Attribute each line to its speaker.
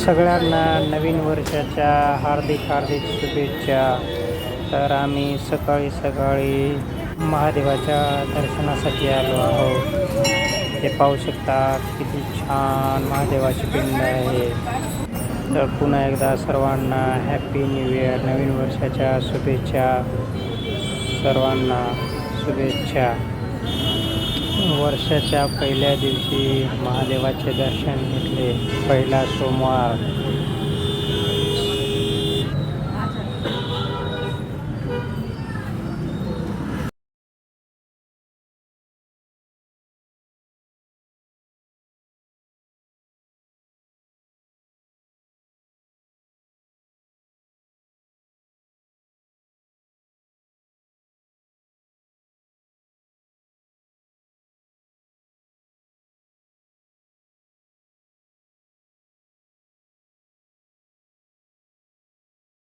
Speaker 1: सगळ्यांना नवीन वर्षाच्या हार्दिक हार्दिक शुभेच्छा. तर आम्ही सकाळी सकाळी महादेवाच्या दर्शनासाठी आलो आहोत. ते पाहू शकता किती छान महादेवाची पिंड आहे. तर पुन्हा एकदा सर्वांना हॅपी न्यू इयर नवीन वर्षाच्या शुभेच्छा. सर्वांना शुभेच्छा. वर्षाच्या पहिल्या दिवशी महादेवाचे दर्शन घेतले. पहिला सोमवार